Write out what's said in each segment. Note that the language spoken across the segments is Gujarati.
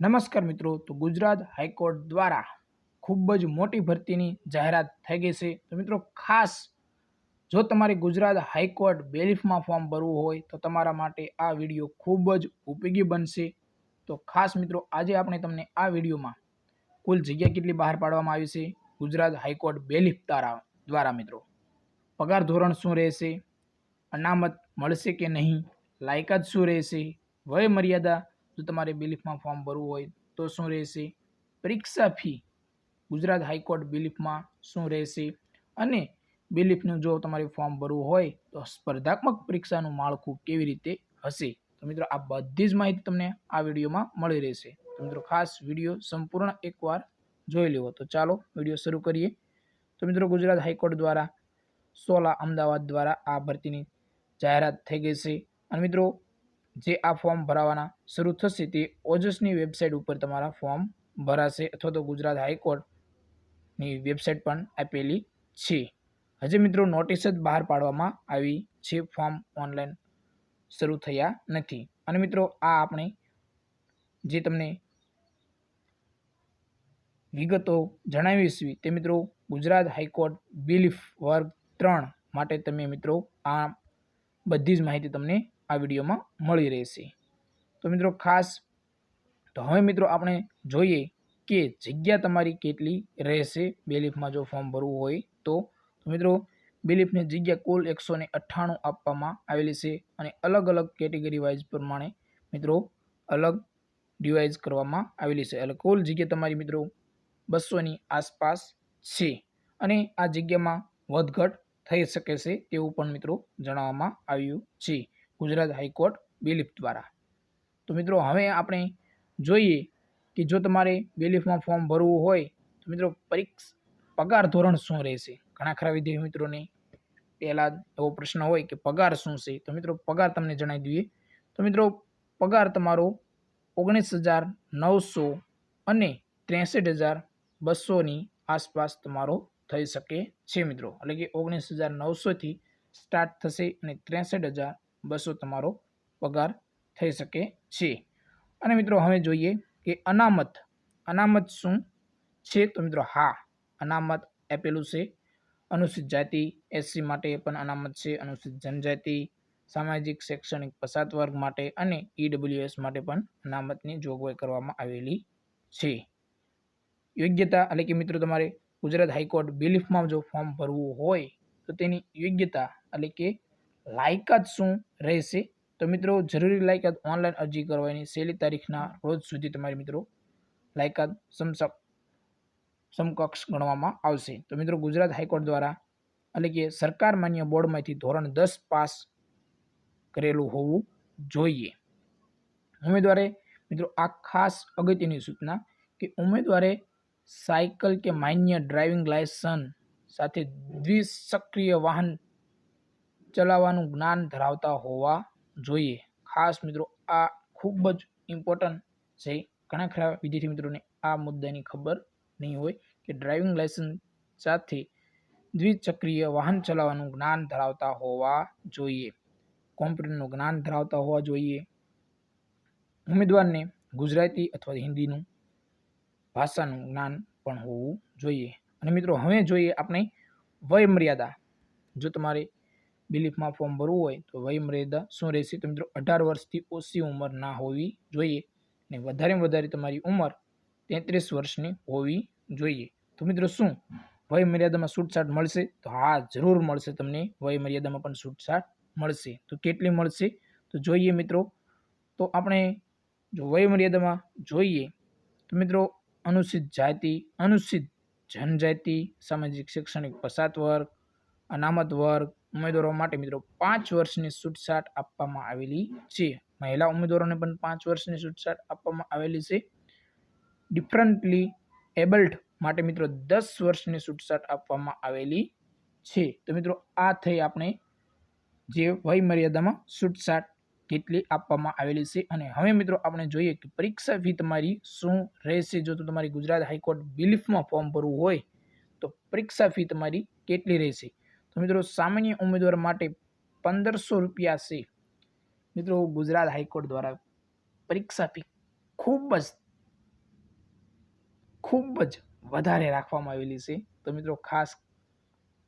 નમસ્કાર મિત્રો, તો ગુજરાત હાઈકોર્ટ દ્વારા ખૂબ જ મોટી ભરતીની જાહેરાત થઈ ગઈ છે. તો મિત્રો, ખાસ જો તમારે ગુજરાત હાઈકોર્ટ બેલીફમાં ફોર્મ ભરવું હોય, તો તમારા માટે આ વીડિયો ખૂબ જ ઉપયોગી બનશે. તો ખાસ મિત્રો, આજે આપણે તમને આ વિડીયોમાં કુલ જગ્યા કેટલી બહાર પાડવામાં આવી છે? ગુજરાત હાઈકોર્ટ બેલીફ તારા દ્વારા મિત્રો, પગાર ધોરણ શું રહેશે? અનામત મળશે કે નહીં? લાયકાત શું રહેશે? વય મર્યાદા જો તમારે બિલીફમાં ફોર્મ ભરવું હોય તો શું રહેશે? પરીક્ષા ફી. ગુજરાત હાઈકોર્ટ બિલીફમાં શું રહેશે? અને બિલીફનું જો તમારે ફોર્મ ભરવું હોય તો સ્પર્ધાત્મક પરીક્ષાનું માળખું કેવી રીતે હશે? તો મિત્રો આ બધી જ માહિતી તમને આ વિડીયોમાં મળી રહેશે. તો મિત્રો ખાસ વીડિયો સંપૂર્ણ એકવાર જોઈ લેવો. તો ચાલો વીડિયો શરૂ કરીએ. તો મિત્રો ગુજરાત હાઈકોર્ટ દ્વારા સોલા અમદાવાદ દ્વારા આ ભરતીની જાહેરાત થઈ ગઈ છે. અને મિત્રો જે આ ફોર્મ ભરાવાના શરૂ થશે તે ઓજસની વેબસાઇટ ઉપર તમારા ફોર્મ ભરાશે અથવા તો ગુજરાત હાઈકોર્ટની વેબસાઇટ પણ આપેલી છે. હજી મિત્રો નોટિસ જ બહાર પાડવામાં આવી છે, ફોર્મ ઓનલાઈન શરૂ થયા નથી. અને મિત્રો આ આપણે જે તમને વિગતો જણાવીશું તે મિત્રો ગુજરાત હાઈકોર્ટ બિલીફ વર્ગ ત્રણ માટે તમે મિત્રો આ બધી જ માહિતી તમને આ વિડીયોમાં મળી રહેશે. તો મિત્રો ખાસ, તો હવે મિત્રો આપણે જોઈએ કે જગ્યા તમારી કેટલી રહેશે. બેલીફમાં જો ફોર્મ ભરવું હોય તો મિત્રો બેલીફની જગ્યા કુલ એકસો ને અઠ્ઠાણું આપવામાં આવેલી છે અને અલગ અલગ કેટેગરી વાઇઝ પ્રમાણે મિત્રો અલગ ડિવાઇઝ કરવામાં આવેલી છે. એટલે કુલ જગ્યા તમારી મિત્રો બસોની આસપાસ છે અને આ જગ્યામાં વધઘટ થઈ શકે છે તેવું પણ મિત્રો જણાવવામાં આવ્યું છે. ગુજરાત હાઈકોર્ટ બેલીફ દ્વારા. તો મિત્રો, હવે આપણે જોઈએ કે જો તમારે બેલીફમાં ફોર્મ ભરવું હોય, તો મિત્રો પરીક્ષ પગાર ધોરણ શું રહેશે? ઘણા ખરા વિદ્યાર્થી મિત્રોને પહેલાં એવો પ્રશ્ન હોય કે પગાર શું છે? તો મિત્રો, પગાર તમને જણાવી દઈએ. તો મિત્રો, પગાર તમારો ઓગણીસ હજાર નવસો અને ત્રેસઠ હજાર બસોની આસપાસ તમારો થઈ શકે છે, મિત્રો. એટલે કે ઓગણીસ હજાર નવસોથી સ્ટાર્ટ થશે અને ત્રેસઠ હજાર બસો તમારો પગાર થઈ શકે છે. અને મિત્રો હવે જોઈએ કે અનામત. અનામત શું છે? તો મિત્રો હા, અનામત આપેલું છે. અનુસૂચિત જાતિ એસસી માટે પણ અનામત છે. અનુસૂચિત જનજાતિ, સામાજિક, શૈક્ષણિક પસાત વર્ગ માટે અને ઈડબ્લ્યુએસ માટે પણ અનામતની જોગવાઈ કરવામાં આવેલી છે. યોગ્યતા એટલે કે મિત્રો તમારે ગુજરાત હાઈકોર્ટ બિલીફમાં જો ફોર્મ ભરવું હોય, તો તેની યોગ્યતા એટલે કે લાયકાત શું રહેશે? તો મિત્રો, જરૂરી લાયકાત ઓનલાઈન અરજી કરવાની. છેલ્લી તારીખના રોજ સુધી તમારી મિત્રો લાયકાત સમસક, સમકક્ષ ગણવામાં આવશે. તો મિત્રો, ગુજરાત હાઈકોર્ટ દ્વારા એટલે કે સરકાર માન્ય બોર્ડમાંથી ધોરણ દસ પાસ કરેલું હોવું જોઈએ. ઉમેદવારે મિત્રો, આ ખાસ અગત્યની સૂચના કે ઉમેદવારે સાયકલ કે માન્ય ડ્રાઇવિંગ લાયસન્સ સાથે દ્વિસક્રિય વાહન ચલાવવાનું જ્ઞાન ધરાવતા હોવા જોઈએ. ખાસ મિત્રો, આ ખૂબ જ ઇમ્પોર્ટન્ટ છે. ઘણા ખરા વિદ્યાર્થી મિત્રોને આ મુદ્દાની ખબર નહીં હોય કે ડ્રાઇવિંગ લાયસન્સ સાથે દ્વિચક્રીય વાહન ચલાવવાનું જ્ઞાન ધરાવતા હોવા જોઈએ. કોમ્પ્યુટરનું જ્ઞાન ધરાવતા હોવા જોઈએ. ઉમેદવારને ગુજરાતી અથવા હિન્દીનું ભાષાનું જ્ઞાન પણ હોવું જોઈએ. અને મિત્રો, હવે જોઈએ આપણે વય મર્યાદા જો તમારે બિલીફમાં ફોર્મ ભરવું હોય તો વયમર્યાદા શું રહેશે તો મિત્રો અઢાર વર્ષથી ઓછી ઉંમર ના હોવી જોઈએ ને વધારેમાં વધારે તમારી ઉંમર તેત્રીસ વર્ષની હોવી જોઈએ. તો મિત્રો શું? વયમર્યાદામાં છૂટછાટ મળશે તો હા, જરૂર મળશે તમને વયમર્યાદામાં પણ છૂટછાટ મળશે. તો કેટલી મળશે? તો જોઈએ મિત્રો. તો આપણે જો વયમર્યાદામાં જોઈએ તો મિત્રો અનુસૂચિત જાતિ અનુસૂચિત જનજાતિ, સામાજિક શૈક્ષણિક પસાત વર્ગ, અનામત વર્ગ ઉમેદવારો માટે મિત્રો પાંચ વર્ષની છૂટછાટ આપવામાં આવેલી છે. મહિલા ઉમેદવારોને પણ પાંચ વર્ષની છૂટછાટ આપવામાં આવેલી છે. ડિફરન્ટલી એબલ્ડ માટે મિત્રો દસ વર્ષની છૂટછાટ આપવામાં આવેલી છે. તો મિત્રો આ થઈ આપણે જે વય મર્યાદામાં છૂટછાટ કેટલી આપવામાં આવેલી છે અને હવે મિત્રો આપણે જોઈએ કે પરીક્ષા ફી તમારી શું રહેશે? જો તમારી ગુજરાત હાઈકોર્ટ બિલીફમાં ફોર્મ ભરવું હોય તો પરીક્ષા ફી તમારી કેટલી રહેશે? તો મિત્રો, સામાન્ય ઉમેદવાર માટે પંદરસો રૂપિયા છે. મિત્રો, ગુજરાત હાઈકોર્ટ દ્વારા પરીક્ષા ફી ખૂબ જ ખૂબ જ વધારે રાખવામાં આવેલી છે. તો મિત્રો, ખાસ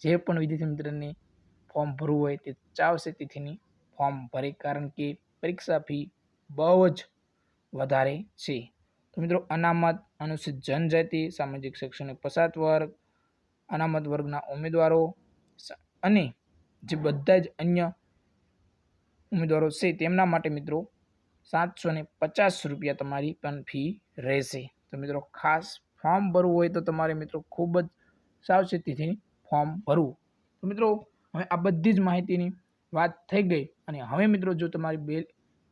જે પણ વિદ્યાર્થી મિત્રને ફોર્મ ભરવું હોય તે ચાવશે તિથિની ફોર્મ ભરે, કારણ કે પરીક્ષા ફી બહુ જ વધારે છે. તો મિત્રો, અનામત અનુસૂચિત જનજાતિ, સામાજિક શૈક્ષણિક પછાત વર્ગ, અનામત વર્ગના ઉમેદવારો અને જે બધા જ અન્ય ઉમેદવારો છે તેમના માટે મિત્રો સાતસો પચાસ રૂપિયા તમારી પણ ફી રહેશે. તો મિત્રો ખાસ ફોર્મ ભરવું હોય તો તમારે મિત્રો ખૂબ જ સાવચેતીથી ફોર્મ ભરવું. તો મિત્રો હવે આ બધી જ માહિતીની વાત થઈ ગઈ અને હવે મિત્રો જો તમારી બે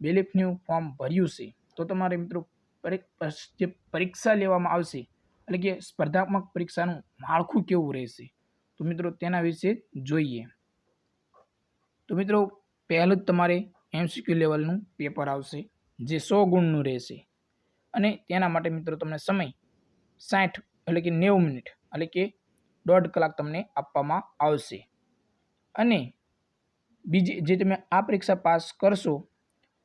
બેલેફનું ફોર્મ ભર્યું છે તો તમારે મિત્રો જે પરીક્ષા લેવામાં આવશે એટલે કે સ્પર્ધાત્મક પરીક્ષાનું માળખું કેવું રહેશે? તો મિત્રો તેના વિશે જોઈએ. તો મિત્રો પહેલું જ તમારે એમસીક્યુ લેવલનું પેપર આવશે, જે સો ગુણનું રહેશે. અને તેના માટે મિત્રો તમને સમય સાઠ એટલે કે નેવું મિનિટ એટલે કે દોઢ કલાક તમને આપવામાં આવશે. અને બીજી જે તમે આ પરીક્ષા પાસ કરશો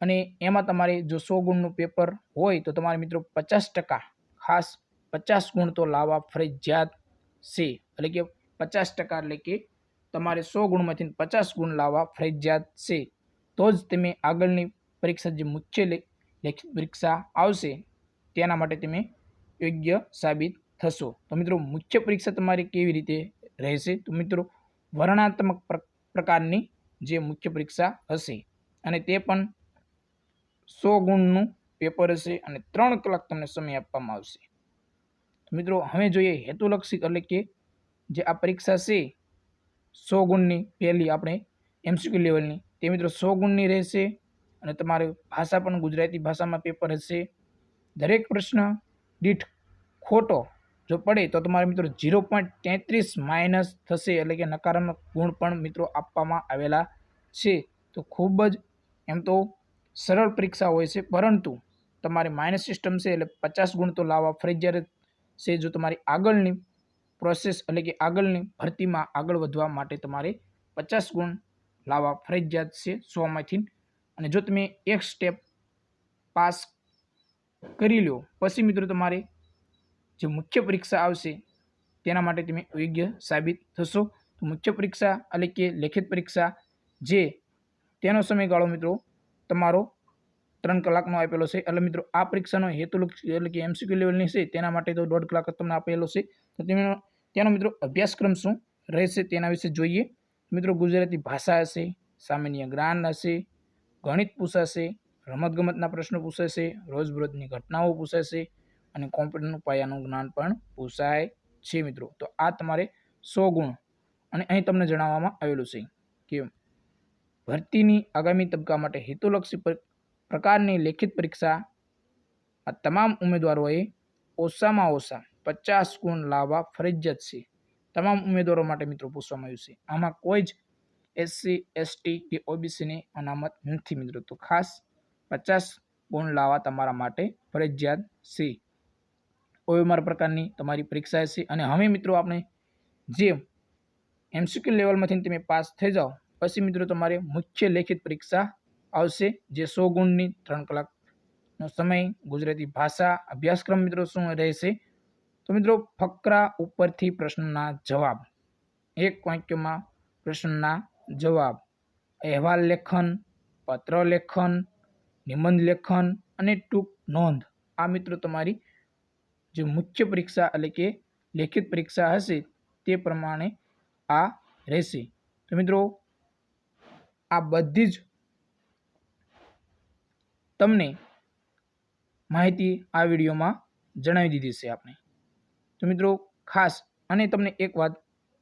અને એમાં તમારે જો સો ગુણનું પેપર હોય તો તમારે મિત્રો પચાસ ટકા ખાસ પચાસ ગુણ તો લાવવા ફરજિયાત છે. એટલે કે પચાસ ટકા એટલે કે તમારે સો ગુણમાંથી પચાસ ગુણ લાવવા ફરજિયાત છે. તો જ તમે આગળની પરીક્ષા જે મુખ્ય લેખિત પરીક્ષા આવશે, તેના માટે તમે યોગ્ય સાબિત થશો. તો મિત્રો, મુખ્ય પરીક્ષા તમારી કેવી રીતે રહેશે? તો મિત્રો વર્ણાત્મક પ્રકારની જે મુખ્ય પરીક્ષા હશે, અને તે પણ સો ગુણનું પેપર હશે અને ત્રણ કલાક તમને સમય આપવામાં આવશે. મિત્રો, હવે જોઈએ હેતુલક્ષી એટલે કે જે આ પરીક્ષા છે, સો ગુણની પહેલી આપણે એમસીક્યુ લેવલની તે મિત્રો સો ગુણની રહેશે અને તમારે ભાષા પણ ગુજરાતી ભાષામાં પેપર હશે. દરેક પ્રશ્ન દીઠ ખોટો જો પડે તો તમારે મિત્રો ઝીરો પોઈન્ટ તેત્રીસ માઇનસ થશે એટલે કે નકારાત્મક ગુણ પણ મિત્રો આપવામાં આવેલા છે. તો ખૂબ જ એમ તો સરળ પરીક્ષા હોય છે, પરંતુ તમારે માઇનસ સિસ્ટમ છે એટલે પચાસ ગુણ તો લાવવા ફરજિયાત છે જો તમારી આગળની પ્રોસેસ એટલે કે આગળની ભરતીમાં આગળ વધવા માટે તમારે પચાસ ગુણ લાવવા ફરજિયાત છે સોમાંથી અને જો તમે એક સ્ટેપ પાસ કરી લો, પછી મિત્રો તમારે જે મુખ્ય પરીક્ષા આવશે તેના માટે તમે યોગ્ય સાબિત થશો. તો મુખ્ય પરીક્ષા એટલે કે લેખિત પરીક્ષા જે તેનો સમયગાળો મિત્રો તમારો ત્રણ કલાકનો આપેલો છે. એટલે મિત્રો આ પરીક્ષાનો હેતુ એટલે કે એમસીક્યુ લેવલની છે, તેના માટે તો દોઢ કલાક તમને આપેલો છે. તો તેનો તેનો મિત્રો અભ્યાસક્રમ શું રહેશે તેના વિશે જોઈએ. મિત્રો ગુજરાતી ભાષા હશે, સામાન્ય જ્ઞાન હશે, ગણિત પૂછાશે, રમતગમતના પ્રશ્નો પૂછાશે, રોજબરોજની ઘટનાઓ પૂછાશે અને કોમ્પ્યુટરનું પાયાનું જ્ઞાન પણ પૂછાય છે મિત્રો. તો આ તમારે સો ગુણ અને અહીં તમને જણાવવામાં આવેલું છે કે ભરતીની આગામી તબક્કા માટે હેતુલક્ષી પ્રકારની લેખિત પરીક્ષા આ તમામ ઉમેદવારોએ ઓછામાં ઓછા પચાસ ગુણ લાવવા ફરજિયાત છે. તમામ ઉમેદવારો માટે મિત્રો પૂછવામાં આવ્યું છે. આમાં કોઈ જ એસસી એસટી કે ઓબીસીની અનામત નથી મિત્રો. તો ખાસ પચાસ ગુણ લાવવા તમારા માટે ફરજિયાત છે. ઓએમઆર પ્રકારની તમારી પરીક્ષા છે અને હવે મિત્રો આપણે જે એમસીક્યુ લેવલમાંથી તમે પાસ થઈ જાઓ, પછી મિત્રો તમારે મુખ્ય લેખિત પરીક્ષા આવશે જે સો ગુણની ત્રણ કલાકનો સમય, ગુજરાતી ભાષા અભ્યાસક્રમ મિત્રો શું રહેશે તો મિત્રો ફકરા ઉપરથી પ્રશ્નના જવાબ. એક વાક્યમાં પ્રશ્નના જવાબ. અહેવાલ લેખન, પત્ર લેખન, નિબંધ લેખન અને ટૂંક નોંધ. આ મિત્રો તમારી જે મુખ્ય પરીક્ષા એટલે કે લેખિત પરીક્ષા હશે તે પ્રમાણે આ રહેશે. તો મિત્રો આ બધી જ તમને માહિતી આ વિડીયોમાં જણાવી દીધી છે આપણે. તો મિત્રો, ખાસ અને તમને એક વાત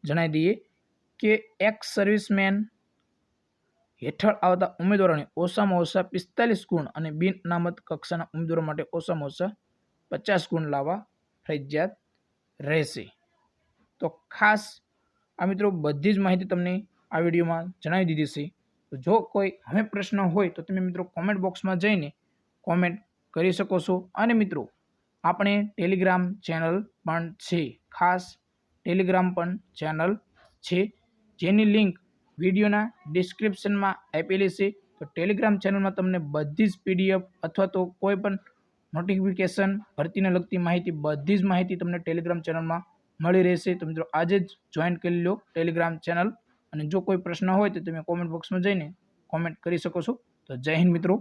જણાવી દઈએ કે એક્સ સર્વિસમેન હેઠળ આવતા ઉમેદવારોને ઓછામાં ઓછા પિસ્તાલીસ ગુણ અને બિન અનામત કક્ષાના ઉમેદવારો માટે ઓછામાં ઓછા પચાસ ગુણ લાવવા ફરજિયાત રહેશે. તો ખાસ આ મિત્રો બધી જ માહિતી તમને આ વિડીયોમાં જણાવી દીધી છે. તો જો કોઈ હવે પ્રશ્ન હોય તો તમે મિત્રો કોમેન્ટ બોક્સમાં જઈને કોમેન્ટ કરી શકો છો. અને મિત્રો આપણે ટેલિગ્રામ ચેનલ પણ છે. ખાસ ટેલિગ્રામ પણ ચેનલ છે. જેની લિંક વિડીયોના ડિસ્ક્રિપ્શનમાં આપેલી છે. તો ટેલિગ્રામ ચેનલમાં તમને બધી જ પીડીએફ અથવા તો કોઈ પણ નોટિફિકેશન ભરતીને લગતી માહિતી, બધી જ માહિતી તમને ટેલિગ્રામ ચેનલમાં મળી રહેશે. તો મિત્રો, આજે જ જોઈન કરી લો ટેલિગ્રામ ચેનલ. અને જો કોઈ પ્રશ્ન હોય તો તમે કોમેન્ટ બોક્સમાં જઈને કોમેન્ટ કરી શકો છો. તો જય હિન્દ મિત્રો.